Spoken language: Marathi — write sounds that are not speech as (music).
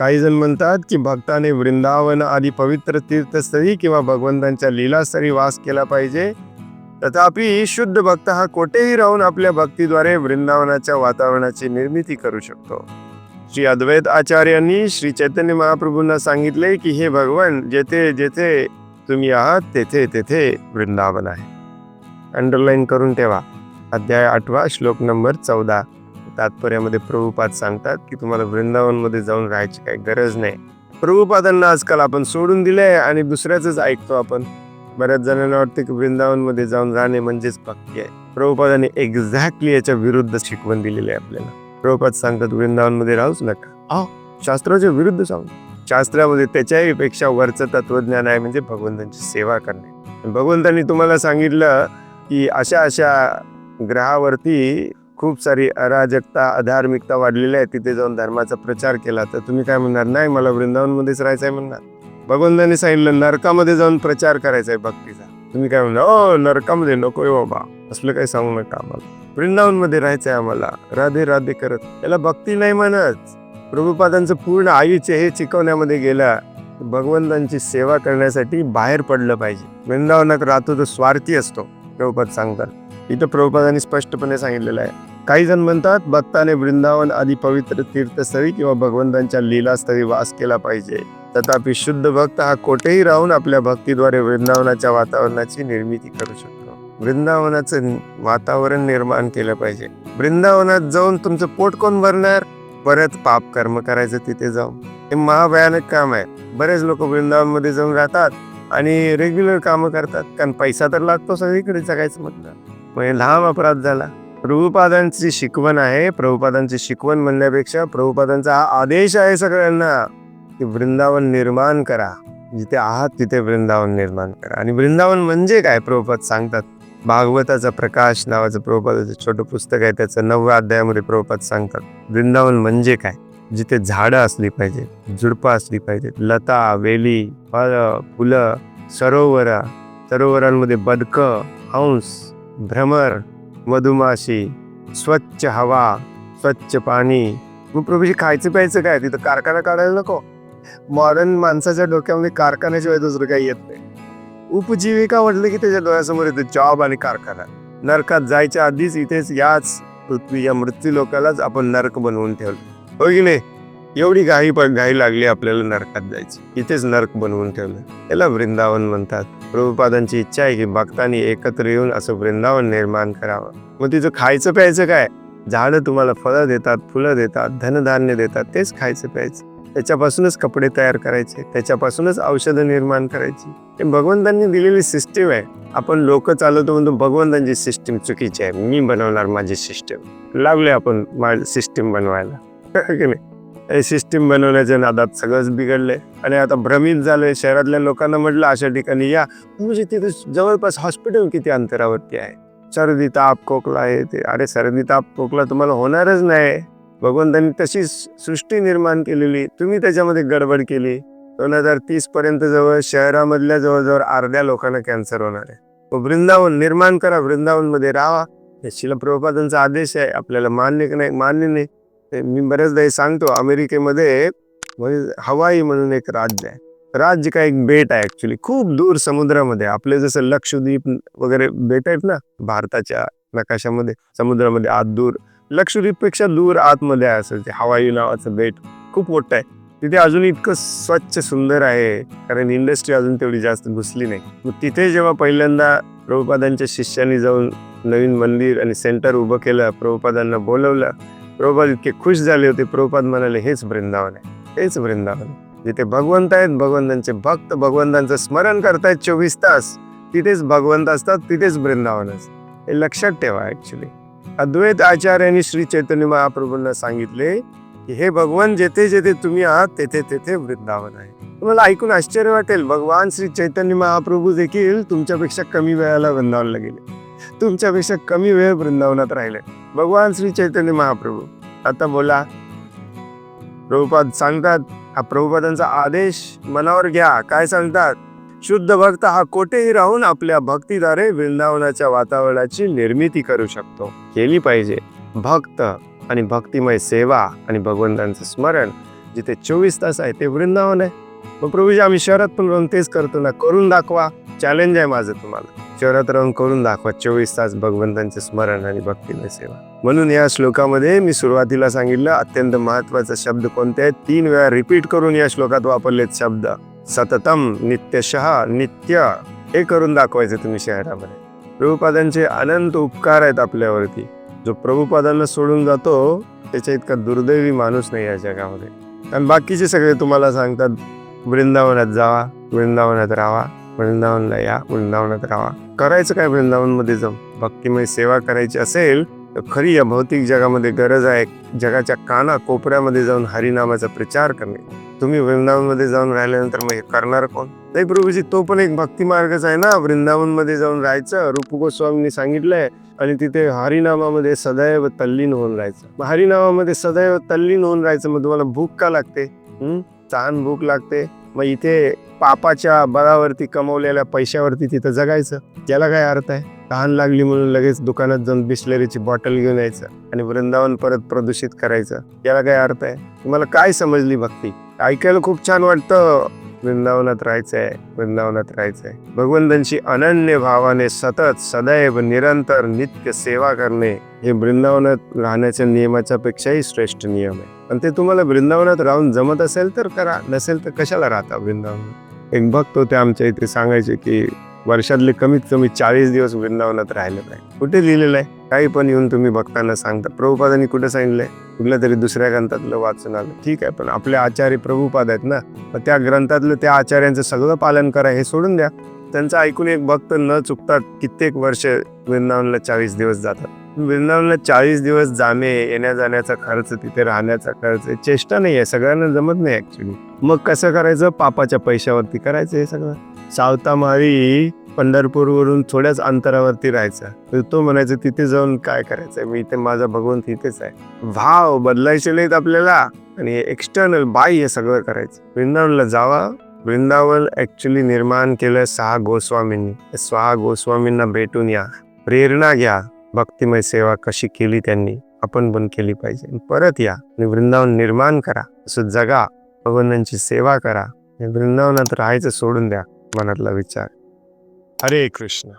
काही जण म्हणतात की भक्ताने वृंदावन आदी पवित्र तीर्थस्थळी किंवा भगवंतांच्या लीलास्थळी वास केला पाहिजे. तथापि शुद्ध भक्त हा कोठेही राहून आपल्या भक्तीद्वारे वृंदावनाच्या वातावरणाची निर्मिती करू शकतो. श्री अद्वैत आचार्यांनी श्री चैतन्य महाप्रभूंना सांगितले की हे भगवान जेथे जेथे तुम्ही आहात तेथे तेथे वृंदावन आहे. अंडरलाईन करून ठेवा. अध्याय आठवा श्लोक नंबर चौदा. तात्पर्यामध्ये प्रभुपाद सांगतात की तुम्हाला वृंदावनमध्ये जाऊन राहायची काही गरज नाही. प्रभुपादांना आजकाल आपण सोडून दिलंय आणि दुसऱ्याच ऐकतो आपण. बऱ्याच जणांना वाटतं की वृंदावनमध्ये जाऊन राहणे म्हणजेच भक्ती आहे. प्रभुपादाने एक्झॅक्टली याच्या विरुद्ध शिकवण दिलेली आहे आपल्याला. प्रभुपाद सांगतात वृंदावनमध्ये राहूच नका. हा शास्त्राच्या विरुद्ध सांगू शास्त्रामध्ये त्याच्याही पेक्षा वरचं तत्वज्ञान आहे म्हणजे भगवंतांची सेवा करणे. भगवंतांनी तुम्हाला सांगितलं की अशा अशा ग्रहावरती खूप सारी अराजकता अधार्मिकता वाढलेली आहे. तिथे जाऊन धर्माचा प्रचार केला. तर तुम्ही काय म्हणणार? नाही मला वृंदावनमध्येच राहायचं आहे म्हणणार. भगवंतांनी सांगितलं नरकामध्ये जाऊन प्रचार करायचा आहे भक्तीचा. तुम्ही काय म्हणणार? ओ नरकामध्ये नको नकोय बाबा. असलं काही सांगू नका आम्हाला. वृंदावनमध्ये राहायचं आहे आम्हाला. राधे राधे करत. त्याला भक्ती नाही म्हणत. प्रभुपादांचं पूर्ण आयुष्य हे शिकवण्यामध्ये गेलं. भगवंतांची सेवा करण्यासाठी बाहेर पडलं पाहिजे. वृंदावनात राहतो तो स्वार्थी असतो. प्रभुपाद सांगतात. इथं प्रभुपादांनी स्पष्टपणे सांगितलेलं आहे. काही जण म्हणतात भक्ताने वृंदावन आदी पवित्र तीर्थस्थळी किंवा भगवंतांच्या लीलास्थळी वास केला पाहिजे. तथापि शुद्ध भक्त हा कोठेही राहून आपल्या भक्तीद्वारे वृंदावनाच्या वातावरणाची निर्मिती करू शकतो. वृंदावनाचं वातावरण निर्माण केलं पाहिजे. वृंदावनात जाऊन तुमचं पोट कोण भरणार? परत पाप कर्म करायचं तिथे जाऊन. हे महाभयानक काम आहे. बरेच लोक वृंदावनमध्ये जाऊन राहतात आणि रेग्युलर कामं करतात. कारण पैसा तर लागतो सगळीकडे जगायचं म्हटलं. म्हणजे लहान अपराध झाला. प्रभुपादांची शिकवण आहे. प्रभुपादांची शिकवण म्हणण्यापेक्षा प्रभुपादांचा हा आदेश आहे सगळ्यांना की वृंदावन निर्माण करा. जिथे आहात तिथे वृंदावन निर्माण करा. आणि वृंदावन म्हणजे काय? प्रभुपाद सांगतात. भागवताचा प्रकाश नावाचं प्रभुपादाचं छोटं पुस्तक आहे. त्याचं नवव्या अध्यायामध्ये प्रभुपाद सांगतात. वृंदावन म्हणजे काय? जिथे झाडं असली पाहिजेत झुडपं असली पाहिजेत लता वेली फळं फुलं सरोवर सरोवरांमध्ये बदकं हंस भ्रमर मधुमाशी स्वच्छ हवा स्वच्छ पाणी. मग प्रभूजी खायचं प्यायचं काय? तिथं कारखाना काढायला नको. मॉडर्न माणसाच्या डोक्यामध्ये कारखान्याशिवाय दुसरं काही येत नाही. उपजीविका म्हटलं की त्याच्या डोळ्यासमोर येतं जॉब आणि कारखाना. नरकात जायच्या आधीच इथेच याच पृथ्वी या मृत्यू लोकालाच आपण नरक बनवून ठेवलं. हो की नाही? एवढी घाई पण घाई लागली आपल्याला नरकात जायची. इथेच नरक बनवून ठेवलं. त्याला वृंदावन म्हणतात. प्रभुपादांची इच्छा आहे की भक्तांनी एकत्र येऊन असं वृंदावन निर्माण करावं. मग तिचं खायचं प्यायचं काय? झाडं तुम्हाला फळं देतात फुलं देतात धनधान्य देतात तेच खायचं प्यायचं. त्याच्यापासूनच कपडे तयार करायचे त्याच्यापासूनच औषधं निर्माण करायची. हे भगवंतांनी दिलेली सिस्टीम आहे. आपण लोक चालवतो म्हणतो भगवंतांची सिस्टीम चुकीची आहे. मी बनवणार माझी सिस्टीम. लागले आपण सिस्टीम बनवायला. (laughs) की नाही? हे सिस्टीम बनवण्याच्या नादात सगळंच बिघडलंय. आणि आता भ्रमित झालंय शहरातल्या लोकांना म्हटलं अशा ठिकाणी या. म्हणजे तिथे जवळपास हॉस्पिटल किती अंतरावरती आहे? सर्दी ताप खोकला आहे ते. अरे सर्दी ताप खोकला तुम्हाला होणारच नाही. भगवंतांनी तशी सृष्टी निर्माण केलेली. तुम्ही त्याच्यामध्ये गडबड केली. दोन हजार तीस पर्यंत जवळ शहरामधल्या जवळजवळ अर्ध्या लोकांना कॅन्सर होणार आहे. वृंदावन निर्माण करा वृंदावनमध्ये राहा. हे शिला प्रभुपादांचा आदेश आहे. आपल्याला मान्य नाही मान्य नाही. ते मी बऱ्याचदा हे सांगतो अमेरिकेमध्ये म्हणजे हवाई म्हणून एक राज्य आहे. राज्य काय एक बेट आहे ऍक्च्युली खूप दूर समुद्रामध्ये. आपले जसं लक्षद्वीप वगैरे बेट आहेत ना भारताच्या नकाशामध्ये समुद्रामध्ये आत दूर. लक्षद्वीपपेक्षा दूर आतमध्ये आहे असं ते हवाई नावाचं बेट खूप मोठं आहे. तिथे अजून इतकं स्वच्छ सुंदर आहे कारण इंडस्ट्री अजून तेवढी जास्त घुसली नाही. मग तिथे जेव्हा पहिल्यांदा प्रभुपादांच्या शिष्यांनी जाऊन नवीन मंदिर आणि सेंटर उभं केलं प्रभुपादांना बोलवलं प्रभुपाद इतके खुश झाले होते. प्रभुपाद म्हणाले हेच वृंदावन आहे. हेच वृंदावन. जिथे भगवंत आहेत भगवंतांचे भक्त भगवंतांचं स्मरण करतायत चोवीस तास तिथेच भगवंत असतात तिथेच वृंदावन असतं. हे लक्षात ठेवा ऍक्च्युली अद्वैत आचार्यांनी श्री चैतन्य महाप्रभूंना सांगितले की हे भगवान जेथे जेथे तुम्ही आहात तेथे तेथे वृंदावन आहे. तुम्हाला ऐकून आश्चर्य वाटेल भगवान श्री चैतन्य महाप्रभू देखील तुमच्यापेक्षा कमी वेळाला वृंदावनला गेले. तुमच्यापेक्षा कमी वेळ वृंदावनात राहिले. भगवान श्री चैतन्य महाप्रभू. आता बोला. प्रभुपाद सांगतात हा प्रभुपादांचा आदेश मनावर घ्या. काय सांगतात? शुद्ध भक्त हा कोठेही राहून आपल्या भक्तीद्वारे वृंदावनाच्या वातावरणाची निर्मिती करू शकतो. केली पाहिजे. भक्त आणि भक्तिमय सेवा आणि भगवंतांचं स्मरण जिथे चोवीस तास आहे ते वृंदावन आहे. मग प्रभूजी आम्ही शहरात पण तेच करतो ना करून दाखवा. चॅलेंज आहे माझं तुम्हाला. शहरात राहून करून दाखवा. चोवीस तास भगवंतांचे स्मरण आणि भक्तीमय सेवा. म्हणून या श्लोकामध्ये मी सुरुवातीला सांगितलं अत्यंत महत्त्वाचा शब्द कोणते आहेत? तीन वेळा रिपीट करून या श्लोकात वापरलेत शब्द. सततम नित्यशः नित्य. हे करून दाखवायचे तुम्ही शहरामध्ये. प्रभुपादांचे अनंत उपकार आहेत आपल्यावरती. जो प्रभुपादांना सोडून जातो त्याच्या इतका दुर्दैवी माणूस नाही या जगामध्ये. आणि बाकीचे सगळे तुम्हाला सांगतात वृंदावनात जावा वृंदावनात राहा. वृंदावनला या वृंदावनात राहा. करायचं काय वृंदावनमध्ये जाऊन? भक्तिमय सेवा करायची असेल तर खरी या भौतिक जगामध्ये गरज आहे. जगाच्या काना कोपऱ्यामध्ये जाऊन हरिनामाचा प्रचार करणे. तुम्ही वृंदावनमध्ये जाऊन राहिल्यानंतर मग हे करणार कोण? नाही प्रभूजी तो पण एक भक्ती मार्गच आहे ना. वृंदावनमध्ये जाऊन राहायचं. रूप गोस्वामींनी सांगितलंय. आणि तिथे हरिनामामध्ये सदैव तल्लीन होऊन राहायचं. मग हरिनामामध्ये सदैव तल्लीन होऊन राहायचं मग तुम्हाला भूक का लागते? हं? भूक लागते. मग इथे पापाच्या बळावरती कमवलेल्या पैशावरती तिथं जगायचं. त्याला काय अर्थ आहे? तहान लागली म्हणून लगेच दुकानात जाऊन बिस्लरीची बॉटल घेऊन यायचं आणि वृंदावन परत प्रदूषित करायचं. याला काय अर्थ आहे? तुम्हाला काय समजली भक्ती? ऐकायला खूप छान वाटतं. वृंदावनात राहायचंय वृंदावनात राहायचंय. भगवंतांची अनन्य भावाने सतत सदैव निरंतर नित्य सेवा करणे हे वृंदावनात राहण्याच्या नियमाच्या पेक्षाही श्रेष्ठ नियम आहे. आणि ते तुम्हाला वृंदावनात राहून जमत असेल तर करा नसेल तर कशाला राहता वृंदावन? एक भक्त होते आमच्या इथे सांगायचे की वर्षातले कमीत कमी चाळीस दिवस वृंदावनात राहिले पाहिजे कुठे लिहिलेलं आहे? काही पण येऊन तुम्ही भक्तांना सांगता. प्रभुपादांनी कुठे सांगितलंय? कुठल्या तरी दुसऱ्या ग्रंथातलं वाचून आलं. ठीक आहे पण आपले आचार्य प्रभुपाद आहेत ना मग त्या ग्रंथातलं त्या आचार्यांचं सगळं पालन करा हे सोडून द्या. त्यांचं ऐकून एक भक्त न चुकता कित्येक वर्ष वृंदावनला चाळीस दिवस जातात. वृंदावनला चाळीस दिवस जाणे येण्या जाण्याचा खर्च तिथे राहण्याचा खर्च चेष्टा नाही आहे. सगळ्यांना जमत नाही ऍक्च्युली मग कसं करायचं? पापाच्या पैशावरती करायचं हे सगळं. सावतामारी पंढरपूरवरून थोड्याच अंतरावरती राहायचा. तर तो म्हणायचं तिथे जाऊन काय करायचं मी इथे माझा भगवंत तिथेच आहे. भाव बदलायचे नाहीत आपल्याला. आणि एक्सटर्नल हे सगळं करायचं. वृंदावनला जावा. वृंदावन ऍक्च्युली निर्माण केलं सहा गोस्वामींनी. सहा गोस्वामींना भेटून या. प्रेरणा घ्या. भक्तिमय सेवा कशी केली त्यांनी आपण पण केली पाहिजे. परत या आणि वृंदावन निर्माण करा असं जगा भगवंतांची सेवा करा. आणि वृंदावनात राहायचं सोडून द्या मनातला विचार. हरे कृष्ण.